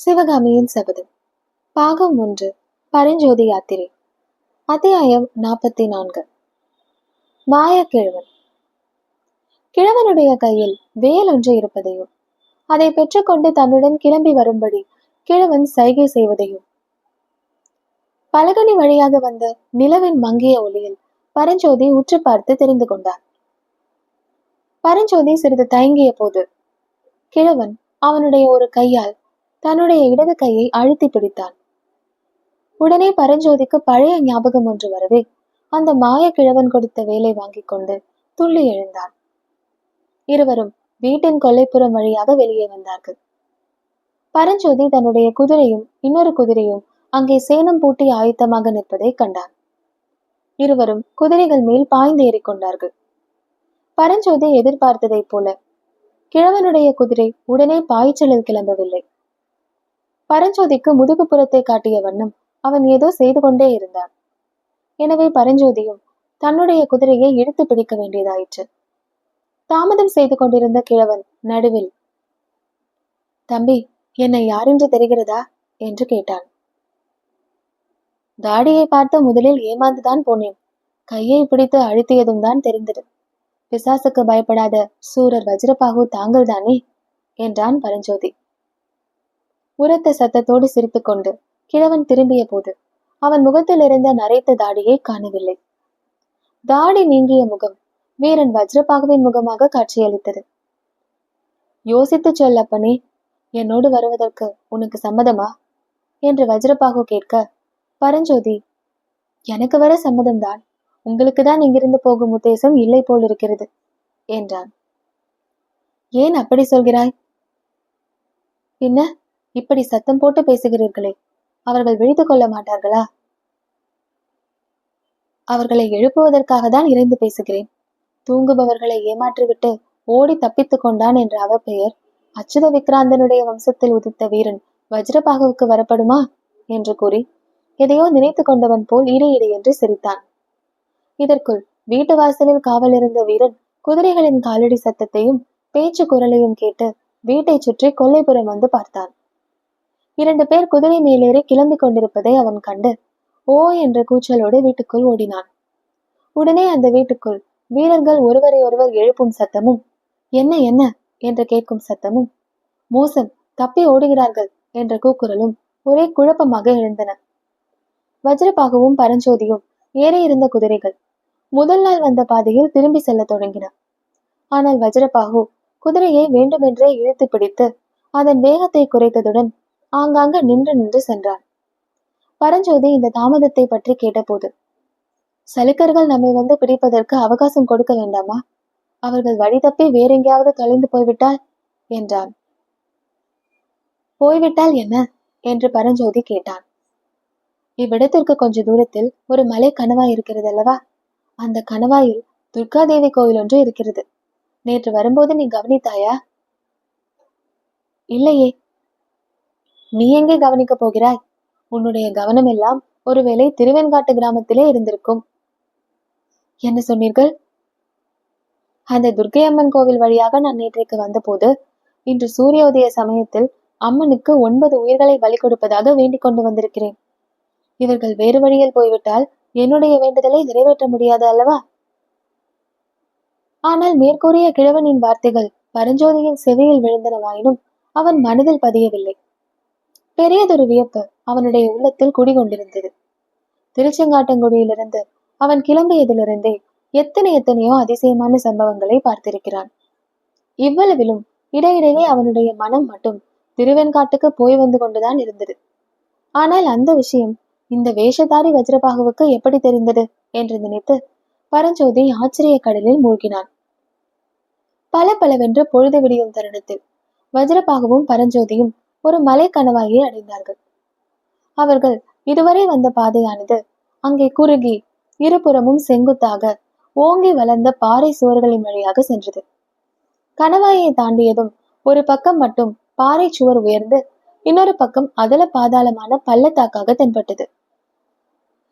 சிவகாமியின் சபதம். பாகம் ஒன்று பரஞ்சோதி யாத்திரை. அத்தியாயம் நாற்பத்தி நான்கு மாயக்கிழவன். கிழவனுடைய கையில் வேல் ஒன்று இருப்பதையும் அதை பெற்றுக்கொண்டு தன்னுடன் கிளம்பி வரும்படி கிழவன் சைகை செய்வதையும். பலகனி வழியாக வந்த நிலவின் மங்கிய ஒளியில் பரஞ்சோதி உற்று பார்த்து தெரிந்து கொண்டார் பரஞ்சோதி சிறிது தயங்கிய போது கிழவன் அவனுடைய ஒரு கையால் தன்னுடைய இடது கையை அழுத்தி பிடித்தான். உடனே பரஞ்சோதிக்கு பழைய ஞாபகம் ஒன்று வரவே அந்த மாய கிழவன் கொடுத்த வேலை வாங்கிக் கொண்டு துள்ளி எழுந்தான். இருவரும் வீட்டின் கொல்லைப்புறம் வழியாக வெளியே வந்தார்கள். பரஞ்சோதி தன்னுடைய குதிரையும் இன்னொரு குதிரையும் அங்கே சேனம் பூட்டி ஆயத்தமாக நிற்பதை கண்டான். இருவரும் குதிரைகள் மேல் பாய்ந்து ஏறிக்கொண்டார்கள் பரஞ்சோதி எதிர்பார்த்ததைப் போல கிழவனுடைய குதிரை உடனே பாய்ச்சலில் கிளம்பவில்லை. பரஞ்சோதிக்கு முதுகுப்புறத்தை காட்டிய வண்ணம் அவன் ஏதோ செய்து கொண்டே இருந்தான். எனவே பரஞ்சோதியும் தன்னுடைய குதிரையை இழுத்து பிடிக்க வேண்டியதாயிற்று. தாமதம் செய்து கொண்டிருந்த கிழவன் நடுவில் தம்பி என்னை யாரென்று தெரிகிறதா? என்று கேட்டான். தாடியை பார்த்து முதலில் ஏமாந்துதான் போனேன். கையை பிடித்து அழுத்தியதும் தான் தெரிந்தது. பிசாசுக்கு பயப்படாத சூரர் வஜ்ரபாகு தாங்கள் தானே என்றான் பரஞ்சோதி. உரத்த சத்தத்தோடு சிரித்துக்கொண்டு கிழவன் திரும்பிய போது அவன் முகத்தில் இருந்த நரைத்த தாடியை காணவில்லை. தாடி நீங்கிய முகம் வீரன் வஜ்ரபாகுவின் முகமாக காட்சியளித்தது. யோசித்து சொல்லப்பனே என்னோடு வருவதற்கு உனக்கு சம்மதமா? என்று வஜ்ரபாகு கேட்க பரஞ்சோதி எனக்கு வர சம்மதம்தான். உங்களுக்கு தான் இங்கிருந்து போகும் உத்தேசம் இல்லை போல் இருக்கிறது என்றான். ஏன் அப்படி சொல்கிறாய்? பின்ன இப்படி சத்தம் போட்டு பேசுகிறீர்களே அவர்கள் விழித்து கொள்ள மாட்டார்களா? அவர்களை எழுப்புவதற்காக தான் இறைந்து பேசுகிறேன். தூங்குபவர்களை ஏமாற்றிவிட்டு ஓடி தப்பித்துக் கொண்டான் என்ற பெயர் அச்சுத விக்ராந்தனுடைய வம்சத்தில் உதித்த வீரன் வஜ்ரபாகுவுக்கு வரப்படுமா? என்று கூறி எதையோ நினைத்து கொண்டவன் போல் இடி இடி என்று சிரித்தான். இதற்குள் வீட்டு வாசலில் காவல் இருந்த வீரன் குதிரைகளின் காலடி சத்தத்தையும் பேச்சு குரலையும் கேட்டு வீட்டை சுற்றி கொல்லைப்புறம் வந்து பார்த்தான். இரண்டு பேர் குதிரை மேலேறி கிளம்பி கொண்டிருப்பதை அவன் கண்டு ஓ என்ற கூச்சலோடு வீட்டுக்குள் ஓடினான். உடனே அந்த வீட்டுக்குள் வீரர்கள் ஒருவரை ஒருவர் எழுப்பும் சத்தமும் என்ன என்ன? என்று கேட்கும் சத்தமும் மோசம் தப்பி ஓடுகிறார்கள் என்ற கூக்குரலும் ஒரே குழப்பமாக எழுந்தன. வஜ்ரபாகுவும் பரஞ்சோதியும் ஏறி இருந்த குதிரைகள் முதல் நாள் வந்த பாதையில் திரும்பி செல்ல தொடங்கின. ஆனால் வஜ்ரபாகு குதிரையை வேண்டுமென்றே இழுத்து பிடித்து அதன் வேகத்தை குறைத்ததுடன் ஆங்காங்க நின்று நின்று சென்றான் பரஞ்சோதி இந்த தாமதத்தை பற்றி கேட்டபோது சலுக்கர்கள் நம்மை வந்து பிடிப்பதற்கு அவகாசம் கொடுக்க வேண்டாமா? அவர்கள் வழி தப்பி வேறெங்கேயாவது தொலைந்து போய்விட்டால்? என்றான். போய்விட்டால் என்ன? என்று பரஞ்சோதி கேட்டான். இவ்விடத்திற்கு கொஞ்ச தூரத்தில் ஒரு மலை கணவாய் இருக்கிறது அல்லவா அந்த கணவாயில் துர்காதேவி கோயில் ஒன்று இருக்கிறது. நேற்று வரும்போது நீ கவனித்தாயா? இல்லையே. நீ எங்கே கவனிக்கப் போகிறாய்? உன்னுடைய கவனம் எல்லாம் ஒருவேளை திருவெண்காட்டு கிராமத்திலே இருந்திருக்கும். என்ன சொன்னீர்கள்? அந்த துர்க்கை அம்மன் கோவில் வழியாக நான் நேற்றைக்கு வந்தபோது இன்று சூரிய உதய சமயத்தில் அம்மனுக்கு ஒன்பது உயிர்களை பலி கொடுப்பதாக வேண்டிக் கொண்டு வந்திருக்கிறேன். இவர்கள் வேறு வழியில் போய்விட்டால் என்னுடைய வேண்டுதலை நிறைவேற்ற முடியாது அல்லவா? ஆனால் மேற்கூறிய கிழவனின் வார்த்தைகள் பரஞ்சோதியின் செவியில் விழுந்தனவாயினும் அவன் மனதில் பதியவில்லை. பெரியதொரு வியப்பு அவனுடைய உள்ளத்தில் குடிகொண்டிருந்தது. திருச்செங்காட்டங்குடியிலிருந்து அவன் கிளம்பியதிலிருந்தே எத்தனை எத்தனையோ அதிசயமான சம்பவங்களை பார்த்திருக்கிறான். இவ்வளவிலும் இடையிடையே அவனுடைய மனம் மட்டும் திருவெண்காட்டுக்கு போய் வந்து கொண்டுதான் இருந்தது. ஆனால் அந்த விஷயம் இந்த வேஷதாரி வஜ்ரபாகுவுக்கு எப்படி தெரிந்தது என்று நினைத்து பரஞ்சோதி ஆச்சரிய கடலில் மூழ்கினான். பல பலவென்று பொழுது விடியும் தருணத்தில் வஜ்ரபாகுவும் பரஞ்சோதியும் ஒரு மலை கணவாயை அடைந்தார்கள். அவர்கள் இதுவரை வந்த பாதையானது அங்கே குறுகி இருபுறமும் செங்குத்தாக ஓங்கி வளர்ந்த பாறை சுவர்களின் வழியாக சென்றது. கணவாயை தாண்டியதும் ஒரு பக்கம் மட்டும் பாறை சுவர் உயர்ந்து இன்னொரு பக்கம் அதல பாதாளமான பள்ளத்தாக்காக தென்பட்டது.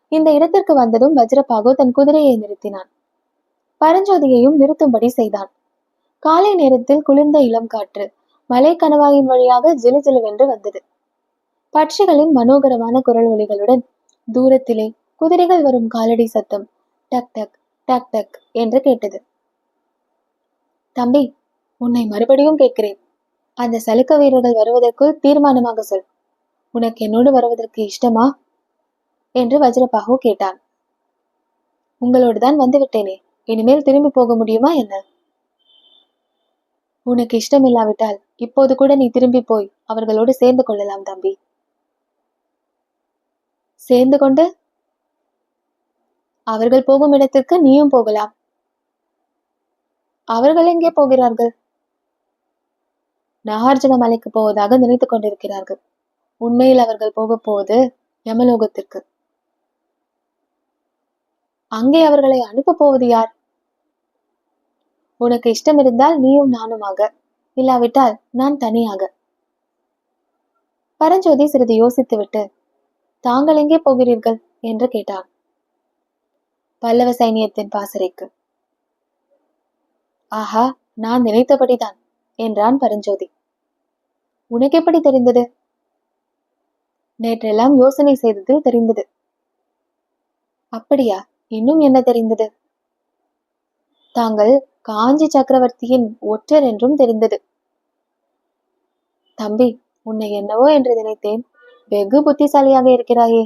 இந்த இடத்திற்கு வந்ததும் வஜ்ரபாகு தன் குதிரையை நிறுத்தினான். பரஞ்சோதியையும் நிறுத்தும்படி செய்தான். காலை நேரத்தில் குளிர்ந்த இளம் காற்று மலை கணவாயின் வழியாக ஜிலு ஜிலுவென்று வந்தது. பட்சிகளின் மனோகரமான குரல் ஒலிகளுடன் தூரத்திலே குதிரைகள் வரும் காலடி சத்தம் டக் டக் டக் டக் என்று கேட்டது. தம்பி உன்னை மறுபடியும் கேட்கிறேன். அந்த சலுக்க வீரர்கள் வருவதற்குள் தீர்மானமாக சொல். உனக்கு என்னோடு வருவதற்கு இஷ்டமா? என்று வஜ்ரபாகு கேட்டான். உங்களோடு தான் வந்துவிட்டேனே. இனிமேல் திரும்பி போக முடியுமா என்ன? உனக்கு இஷ்டமில்லாவிட்டால் இப்போது கூட நீ திரும்பி போய் அவர்களோடு சேர்ந்து கொள்ளலாம் தம்பி. சேர்ந்து கொண்டு அவர்கள் போகும் இடத்திற்கு நீயும் போகலாம். அவர்கள் எங்கே போகிறார்கள்? நாகார்ஜுன மலைக்கு போவதாக நினைத்துக் கொண்டிருக்கிறார்கள். உண்மையில் அவர்கள் போக போவது யமலோகத்திற்கு. அங்கே அவர்களை அனுப்பப் போவது யார்? உனக்கு இஷ்டம் இருந்தால் நீயும் நானுமாக. இல்லாவிட்டால் நான் தனியாக. பரஞ்சோதி சிறிது யோசித்துவிட்டு தாங்கள் எங்கே போகிறீர்கள்? என்று கேட்டான். பல்லவ சைனியத்தின் பாசறைக்கு. ஆஹா நான் நினைத்தபடிதான் என்றான் பரஞ்சோதி. உனக்கு எப்படி தெரிந்தது? நேற்றெல்லாம் யோசனை செய்ததில் தெரிந்தது. அப்படியா இன்னும் என்ன தெரிந்தது? தாங்கள் காஞ்சி சக்கரவர்த்தியின் ஒற்றர் என்றும் தெரிந்தது. தம்பி உன்னை என்னவோ என்று நினைத்தேன். வெகு புத்திசாலியாக இருக்கிறாயே.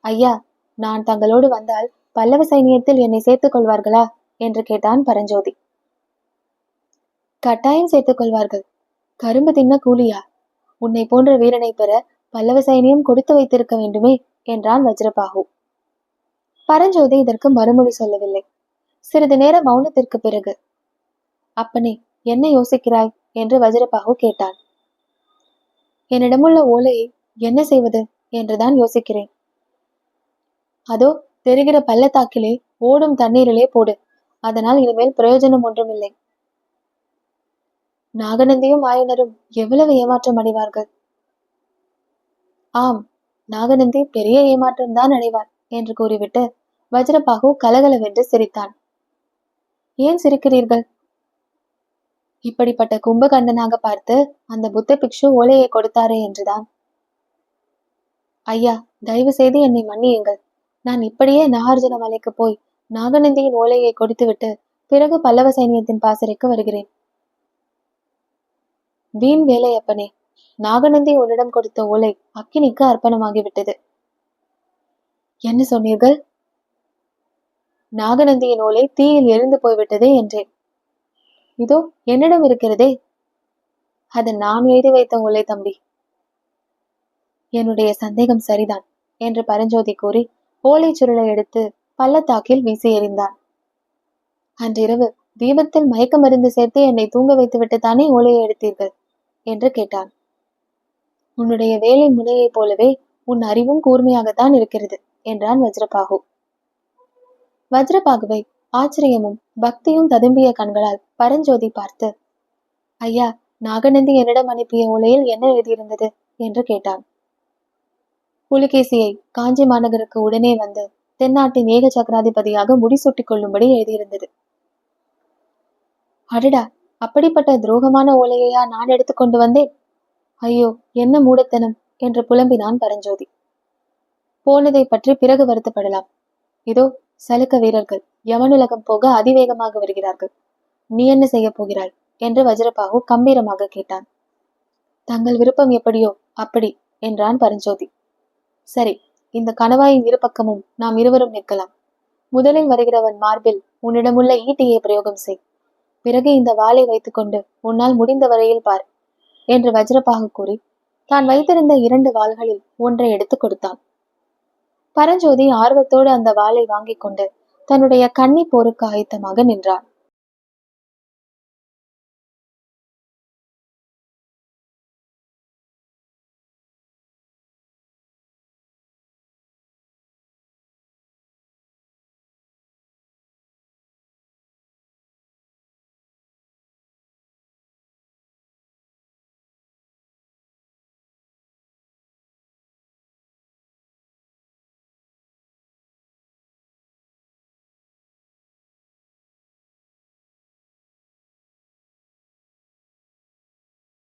ஐயா நான் தங்களோடு வந்தால் பல்லவ சைனியத்தில் என்னை சேர்த்துக் கொள்வார்களா? என்று கேட்டான் பரஞ்சோதி. கட்டாயம் சேர்த்துக் கொள்வார்கள். கரும்பு தின்ன கூலியா? உன்னை போன்ற வீரனை பெற பல்லவ சைனியம் கொடுத்து வைத்திருக்க வேண்டுமே என்றான் வஜ்ரபாகு. பரஞ்சோதி இதற்கு மறுமொழி சொல்லவில்லை. சிறிது நேர மௌனத்திற்கு பிறகு அப்பனே என்ன யோசிக்கிறாய்? என்று வஜ்ரபாகு கேட்டான் என்னிடமுள்ள ஓலையை என்ன செய்வது? என்றுதான் யோசிக்கிறேன். அதோ தெரிகிற பள்ளத்தாக்கிலே ஓடும் தண்ணீரிலே போடு. அதனால் இனிமேல் பிரயோஜனம் ஒன்றும் இல்லை நாகநந்தியும் ஆயனரும் எவ்வளவு ஏமாற்றம் அடைவார்கள்? ஆம் நாகநந்தி பெரிய ஏமாற்றம் தான் அடைவார் என்று கூறிவிட்டு வஜ்ரபாகு கலகலவென்று சிரித்தான். ஏன் சிரிக்கிறீர்கள்? இப்படிப்பட்ட கும்பகந்தனாக பார்த்து அந்த புத்த பிக்ஷு ஓலையை கொடுத்தாரே என்றுதான். ஐயா தயவு செய்து என்னை மன்னியுங்கள். நான் இப்படியே நாகார்ஜுன மலைக்கு போய் நாகநந்தியின் ஓலையை கொடுத்துவிட்டு பிறகு பல்லவ சைனியத்தின் பாசறைக்கு வருகிறேன். வீண் வேலை அப்பனே நாகநந்தி உன்னிடம் கொடுத்த ஓலை அக்கினிக்கு அர்ப்பணமாகிவிட்டது. என்ன சொன்னீர்கள்? நாகநந்தியின் ஓலை தீயில் எரிந்து போய்விட்டதே என்றேன் இதோ என்னிடம் இருக்கிறதே. அது நான் எழுதி வைத்த ஓலை தம்பி. என்னுடைய சந்தேகம் சரிதான் என்று பரஞ்சோதி கூறி ஓலை சுருளை எடுத்து பள்ளத்தாக்கில் வீசி எறிந்தான் அன்றிரவு தீபத்தில் மயக்க மருந்து சேர்த்து என்னை தூங்க வைத்துவிட்டு தானே ஓலையை எடுத்தீர்கள் என்று கேட்டான். உன்னுடைய வேலை முனையைப் போலவே உன் அறிவும் கூர்மையாகத்தான் இருக்கிறது என்றான் வஜ்ரபாகு. வஜ்ரபாகுவை ஆச்சரியமும் பக்தியும் ததும்பிய கண்களால் பரஞ்சோதி பார்த்து ஐயா நாகநந்தி என்னிடம் அனுப்பிய ஓலையில் என்ன எழுதியிருந்தது? என்று கேட்டான். புலிகேசியை காஞ்சி மாநகருக்கு உடனே வந்து தென்னாட்டின் ஏக சக்கராதிபதியாக முடிசூட்டிக் கொள்ளும்படி எழுதியிருந்தது. அடடா அப்படிப்பட்ட துரோகமான ஓலையையா நான் எடுத்துக்கொண்டு வந்தேன்? ஐயோ என்ன மூடத்தனம்! என்று புலம்பினான் பரஞ்சோதி. போனதை பற்றி பிறகு வருத்தப்படலாம். இதோ சலுக்க வீரர்கள் யமனுலகம் போக அதிவேகமாக வருகிறார்கள். நீ என்ன செய்ய போகிறாய்? என்று வஜ்ரபாகு கம்பீரமாக கேட்டான். தங்கள் விருப்பம் எப்படியோ அப்படி என்றான் பரஞ்சோதி. சரி இந்த கணவாயின் இரு பக்கமும் நாம் இருவரும் நிற்கலாம். முதலில் வருகிறவன் மார்பில் உன்னிடமுள்ள ஈட்டியை பிரயோகம் செய். பிறகு இந்த வாளை வைத்துக்கொண்டு உன்னால் முடிந்த வரையில் பார் என்று வஜ்ரபாகு கூறி தான் வைத்திருந்த இரண்டு வாள்களில் ஒன்றை எடுத்துக் கொடுத்தான். பரஞ்சோதி ஆர்வத்தோடு அந்த வாளை வாங்கிக் கொண்டு தன்னுடைய கன்னி போருக்கு ஆயத்தமாக நின்றான்.